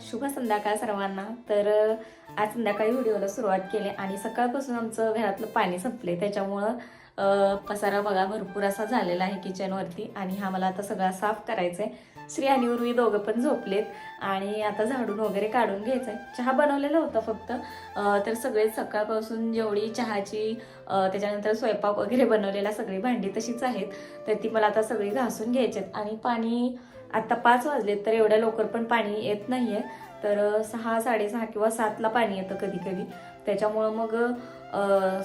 शुभ संध्याकाळ सर्वांना. तर आज संध्याकाळी व्हिडिओला सुरुवात केली आणि सकाळपासून आमचं घरातलं पाणी संपले. त्याच्यामुळं पसारा बघा भरपूर असा झालेला आहे किचनवरती आणि हा मला आता सगळा साफ करायचा आहे श्री आणि उर्वी दोघं पण झोपलेत आणि आता झाडून वगैरे काढून घ्यायचं आहे चहा बनवलेला होता फक्त. तर सगळे सकाळपासून जेवढी चहाची त्याच्यानंतर स्वयंपाक वगैरे बनवलेला सगळी भांडी तशीच आहेत. तर ती मला आता सगळी घासून घ्यायची आहेत आणि पाणी आत्ता पाच वाजलेत तर एवढ्या लवकर पण पाणी येत नाहीये. तर सहा साडेसहा किंवा सातला पाणी येतं कधी कधी त्याच्यामुळं मग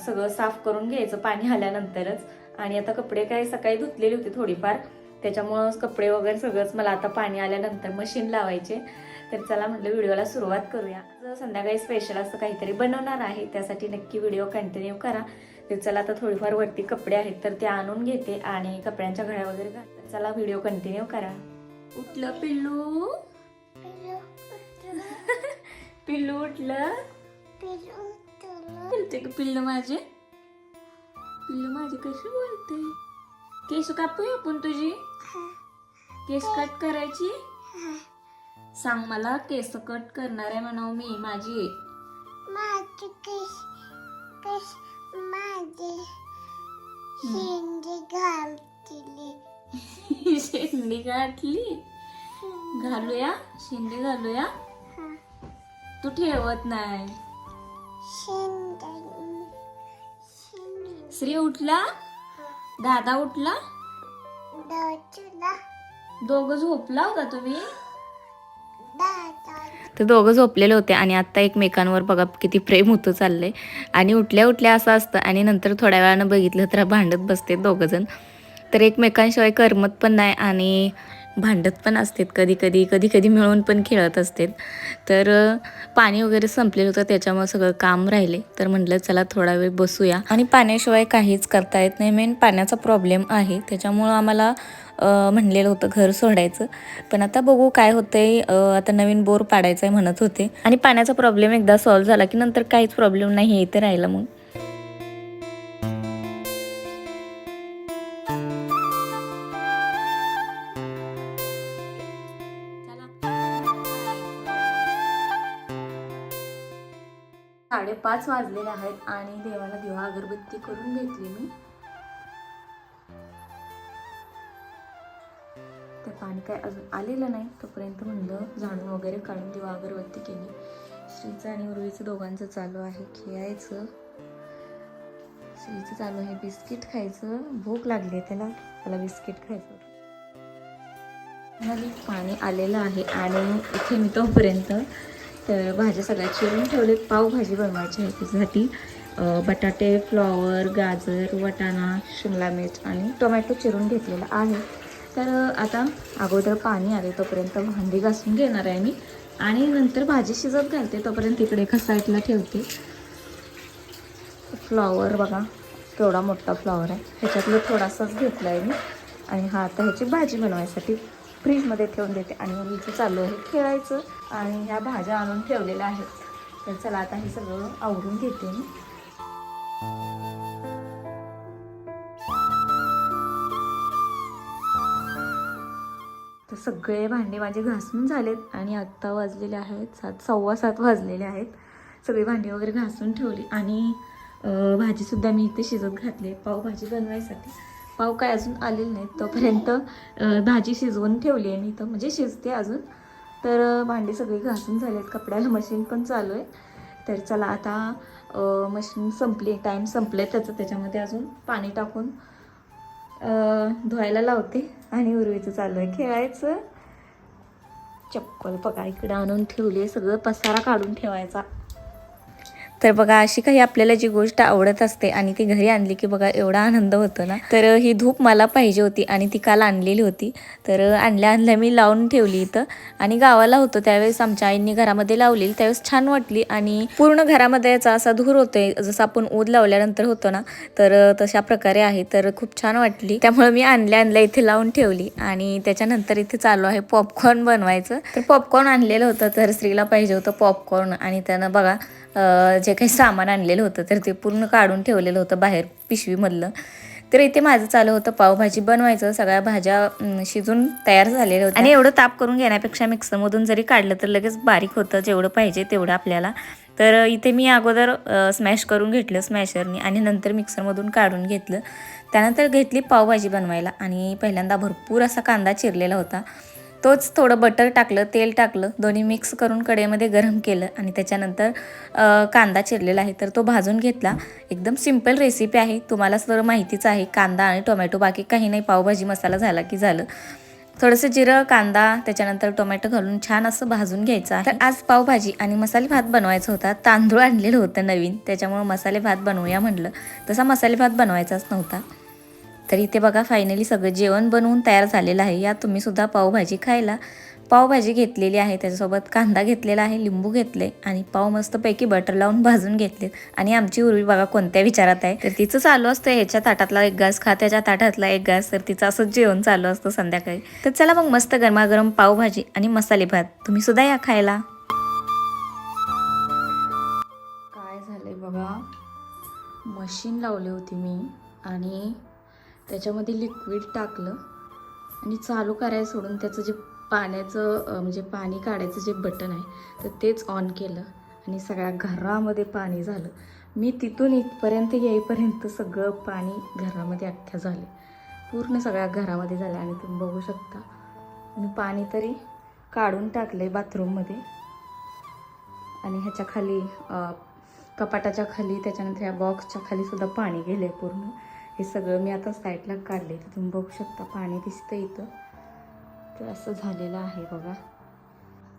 सगळं साफ करून घ्यायचं पाणी आल्यानंतरच. आणि आता कपडे काय सकाळी धुतलेली होती थोडीफार. त्याच्यामुळं कपडे वगैरे सगळंच मला आता पाणी आल्यानंतर मशीन लावायचे. तर चला म्हटलं व्हिडिओला सुरुवात करूया. जर संध्याकाळी स्पेशल असं काहीतरी बनवणार आहे. त्यासाठी नक्की व्हिडिओ कंटिन्यू करा. तर चला आता थोडीफार वरती कपडे आहेत तर ते आणून घेते आणि कपड्यांच्या घड्या वगैरे घालते. चला व्हिडिओ कंटिन्यू करा. उठलं पिल्लू? पिल्लू उठलं. बोलते का पिल्लू माझे. पिल्लू माझे कशी बोलते? केस कापूया आपण तुझी? केस कट करायची? सांग मला केस कट करणार आहे म्हणाव मी माझी. माझी केस केस माझी. घालतील. शेंडी गाठली. घालूया शेंडी घालूया. तू ठेवत नाही. श्री उठला? दादा उठला? दोघं झोपला होता तुम्ही? दादा. ते दोघं झोपलेले होते आणि आत्ता एकमेकांवर बघा किती प्रेम होतं चाललंय. आणि उठल्या उठल्या असं असतं आणि नंतर थोड्या वेळानं बघितलं तर भांडत बसते दोघंजण. तर एकमेकांशिवाय करमत पण नाही आणि भांडत पण असतात कधी कधी कधी कधी मिळून पण खेळत असतात. तर पाणी वगैरे संपलेलं होतं त्याच्यामुळे सगळं काम राहिले. तर म्हटलं चला थोडा वेळ बसूया. आणि पाण्याशिवाय काहीच करता येत नाही. मेन पाण्याचा प्रॉब्लेम आहे. त्याच्यामुळं आम्हाला म्हणलेलं होतं घर सोडायचं. पण आता बघू काय होतंय. आहे आता नवीन बोर पाडायचं आहे म्हणत होते. आणि पाण्याचा प्रॉब्लेम एकदा सॉल्व्ह झाला की नंतर काहीच प्रॉब्लेम नाही इथे राहिला मग. पाच वाजलेले आहेत आणि देवाला दिवा अगरबत्ती करून घेतली मी. ते पाणी काय अजून आलेलं नाही तोपर्यंत म्हणलं झाडून वगैरे काढून दिवा अगरबत्ती केली. श्रीचं आणि उर्वीचं दोघांचं चालू आहे खेळायचं श्रीचं चालू आहे बिस्किट खायचं. भूक लागली आहे त्याला त्याला बिस्किट खायचं. पाणी आलेलं आहे आणि इथे मी तोपर्यंत तर भाज्या सगळ्या चिरून ठेवले पावभाजी बनवायची आहे त्याच्यासाठी बटाटे फ्लॉवर गाजर वटाणा शिमला मिर्च आणि टोमॅटो चिरून घेतलेला आहे. तर आता अगोदर पाणी आले तोपर्यंत भांडी घासून घेणार आहे मी. आणि नंतर भाजी शिजत घालते तोपर्यंत इकडे एका साईडला ठेवते. फ्लॉवर बघा केवढा मोठा फ्लॉवर आहे. ह्याच्यातलं थोडासाच घेतला आहे मी. आणि हा आता ह्याची भाजी बनवायसाठी फ्रीजमध्ये ठेवून देते आणि मग इथे चालू आहे खेळायचं आणि ह्या भाज्या आणून ठेवलेल्या आहेत. तर चला आता हे सगळं आवरून घेते मी. तर सगळे भांडे माझे घासून झालेत आणि आत्ता वाजलेले आहेत सात सव्वा सात वाजलेले आहेत. सगळे भांडे वगैरे घासून ठेवली आणि भाजीसुद्धा मी इथे शिजत घातली पावभाजी बनवायसाठी. पाव काय अजून आलेले नाहीत तोपर्यंत भाजी शिजवून ठेवली आहे मी तर म्हणजे शिजते अजून. तर भांडी सगळी घासून आहेत कपड्याला मशीन पण चालू आहे. तर चला आता मशीन संपली. टाईम आहे त्याचं. त्याच्यामध्ये अजून पाणी टाकून धुवायला लावते. आणि उर्वीचं चालू आहे. खेळायचं. चप्पल बघा इकडे आणून ठेवली आहे. सगळं पसारा काढून ठेवायचा. तर बघा अशी काही आपल्याला जी गोष्ट आवडत असते आणि ती घरी आणली की बघा एवढा आनंद होतो ना. तर ही धूप मला पाहिजे होती आणि ती काल आणलेली होती. तर आणल्या आणल्या मी लावून ठेवली इथं आणि गावाला होतो त्यावेळेस आमच्या आईंनी घरामध्ये लावलेली. त्यावेळेस छान वाटली आणि पूर्ण घरामध्ये याचा असा धूर होतोय जसं आपण ऊद लावल्यानंतर होतो ना तर तशा प्रकारे आहे. तर खूप छान वाटली. त्यामुळे मी आणल्या आणल्या इथे लावून ठेवली आणि त्याच्यानंतर इथे चालू आहे पॉपकॉर्न बनवायचं. तर पॉपकॉर्न आणलेलं होतं तर स्त्रीला पाहिजे होतं पॉपकॉर्न आणि त्यानं बघा जे काही सामान आणलेलं होतं तर ते पूर्ण काढून ठेवलेलं होतं बाहेर पिशवीमधलं. तर इथे माझं चालू होतं पावभाजी बनवायचं. सगळ्या भाज्या शिजून तयार झालेल्या होत्या. आणि एवढं ताप करून घेण्यापेक्षा मिक्सरमधून जरी काढलं तर लगेच बारीक होतं जेवढं पाहिजे तेवढं आपल्याला. तर इथे मी अगोदर स्मॅश करून घेतलं स्मॅशरनी आणि नंतर मिक्सरमधून काढून घेतलं. त्यानंतर घेतली पावभाजी बनवायला आणि पहिल्यांदा भरपूर असा कांदा चिरलेला होता. तोच थोडं बटर टाकलं तेल टाकलं दोन्ही मिक्स करून कडेमध्ये गरम केलं आणि त्याच्यानंतर कांदा चिरलेला आहे. तर तो भाजून घेतला. एकदम सिंपल रेसिपी आहे. तुम्हाला सर्व माहितीच आहे. कांदा आणि टोमॅटो बाकी काही नाही. पावभाजी मसाला झाला की झालं. थोडंसं जिरं कांदा त्याच्यानंतर टोमॅटो घालून छान असं भाजून घ्यायचं तर आज पावभाजी आणि मसाले भात बनवायचा होता. तांदूळ आणलेलं होतं नवीन. त्याच्यामुळं मसाले भात बनवूया म्हटलं. तसा मसाले भात बनवायचाच नव्हता. तर इथे बघा फायनली सगळं जेवण बनवून तयार झालेलं आहे. या तुम्ही सुद्धा पावभाजी खायला. पावभाजी घेतलेली आहे त्याच्यासोबत कांदा घेतलेला आहे लिंबू घेतले आणि पाव मस्तपैकी बटर लावून भाजून घेतले. आणि आमची उर्वी बघा कोणत्या विचारात आहे. तर तिचं चालू असतं ह्याच्या ताटातला एक घास खा त्याच्या ताटातला एक घास तर तिचं असंच जेवण चालू असतं संध्याकाळी. तर चला मग मस्त गरमागरम पावभाजी आणि मसाले भात. तुम्ही सुद्धा या खायला. काय झालंय बघा? मशीन लावली होती मी आणि त्याच्यामध्ये लिक्विड टाकलं आणि चालू करायला सोडून त्याचं जे पाण्याचं म्हणजे पाणी काढायचं जे बटन आहे तर तेच ऑन केलं आणि सगळ्या घरामध्ये पाणी झालं. मी तिथून इथपर्यंत येईपर्यंत सगळं पाणी घरामध्ये अख्ख्या झाले. पूर्ण सगळ्या घरामध्ये झालं आणि तुम्ही बघू शकता. मी पाणी तरी काढून टाकलं आहे बाथरूममध्ये. आणि ह्याच्या खाली कपाटाच्या खाली त्याच्यानंतर ह्या बॉक्सच्या खाली सुद्धा पाणी आहे पूर्ण. हे सगळं मी आता साईडला काढले तर तुम्ही बघू शकता पाणी दिसतं इथं. तर असं झालेलं आहे बघा.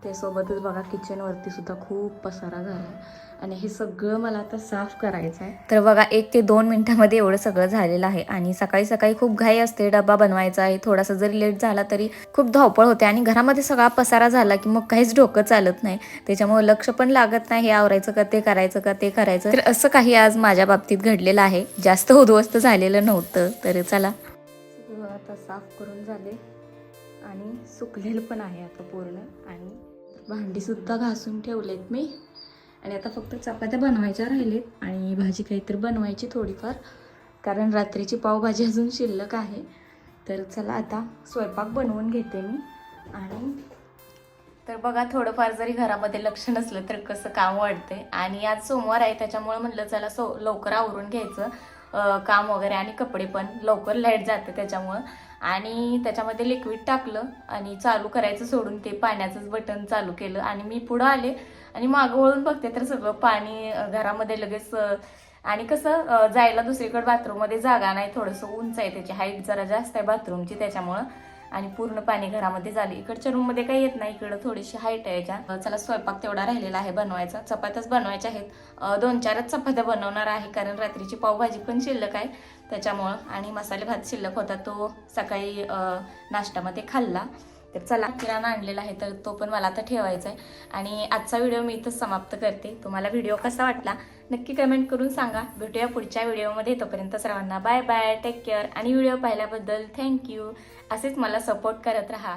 त्यासोबतच बघा किचनवरती सुद्धा खूप पसारा झाला आणि हे सगळं मला आता साफ करायचं आहे तर बघा एक ते दोन मिनिटामध्ये एवढं सगळं झालेलं आहे. आणि सकाळी सकाळी खूप घाई असते डबा बनवायचा आहे. थोडासा जरी लेट झाला तरी खूप धावपळ होते. आणि घरामध्ये सगळा पसारा झाला की मग काहीच डोकं चालत नाही. त्याच्यामुळे लक्ष पण लागत नाही. हे आवरायचं का ते करायचं का ते करायचं. तर असं काही आज माझ्या बाबतीत घडलेलं आहे. जास्त उद्ध्वस्त झालेलं नव्हतं. तर चला. आता साफ करून झाले. आणि सुकलेलं पण आहे आता पूर्ण. आणि भांडीसुद्धा घासून ठेवलेत मी. आणि आता फक्त चपात्या बनवायच्या राहिलेत आणि भाजी काहीतरी बनवायची थोडीफार. कारण रात्रीची पावभाजी अजून शिल्लक आहे. तर चला आता स्वयंपाक बनवून घेते मी. आणि तर बघा थोडंफार जरी घरामध्ये लक्ष नसलं तर कसं काम वाढते आणि आज सोमवार आहे त्याच्यामुळे म्हटलं चला सो लवकर आवरून घ्यायचं. काम वगैरे आणि कपडे पण लवकर लाइट जाते त्याच्यामुळं. आणि त्याच्यामध्ये लिक्विड टाकलं आणि चालू करायचं सोडून ते पाण्याचंच बटन चालू केलं आणि मी पुढं आले आणि मागं वळून बघते तर सगळं पाणी घरामध्ये लगेच आणि कसं जायला दुसरीकडे बाथरूममध्ये जागा नाही थोडंसं उंच आहे त्याची हाईट जरा जास्त आहे बाथरूमची त्याच्यामुळं. आणि पूर्ण पाणी घरामध्ये झाले. इकडच्या रूममध्ये काही येत नाही. इकडं थोडीशी हाईट आहे का चला स्वयंपाक तेवढा राहिलेला आहे बनवायचा. चपात्याच बनवायच्या आहेत. दोन चारच चपात्या बनवणार आहे कारण रात्रीची पावभाजी पण शिल्लक आहे. त्याच्यामुळं आणि मसाले भात शिल्लक होता तो सकाळी नाश्त्यामध्ये खाल्ला. तर चला किराणा आणलेला आहे तर तो पण मला आता ठेवायचा आहे. आणि आजचा व्हिडिओ मी इथंच समाप्त करते. तुम्हाला व्हिडिओ कसा वाटला नक्की कमेंट करून सांगा. भेटूया पुढच्या व्हिडिओमध्ये. तोपर्यंत सर्वांना बाय बाय टेक केअर आणि व्हिडिओ पाहिल्याबद्दल थँक्यू असेच मला सपोर्ट करत राहा.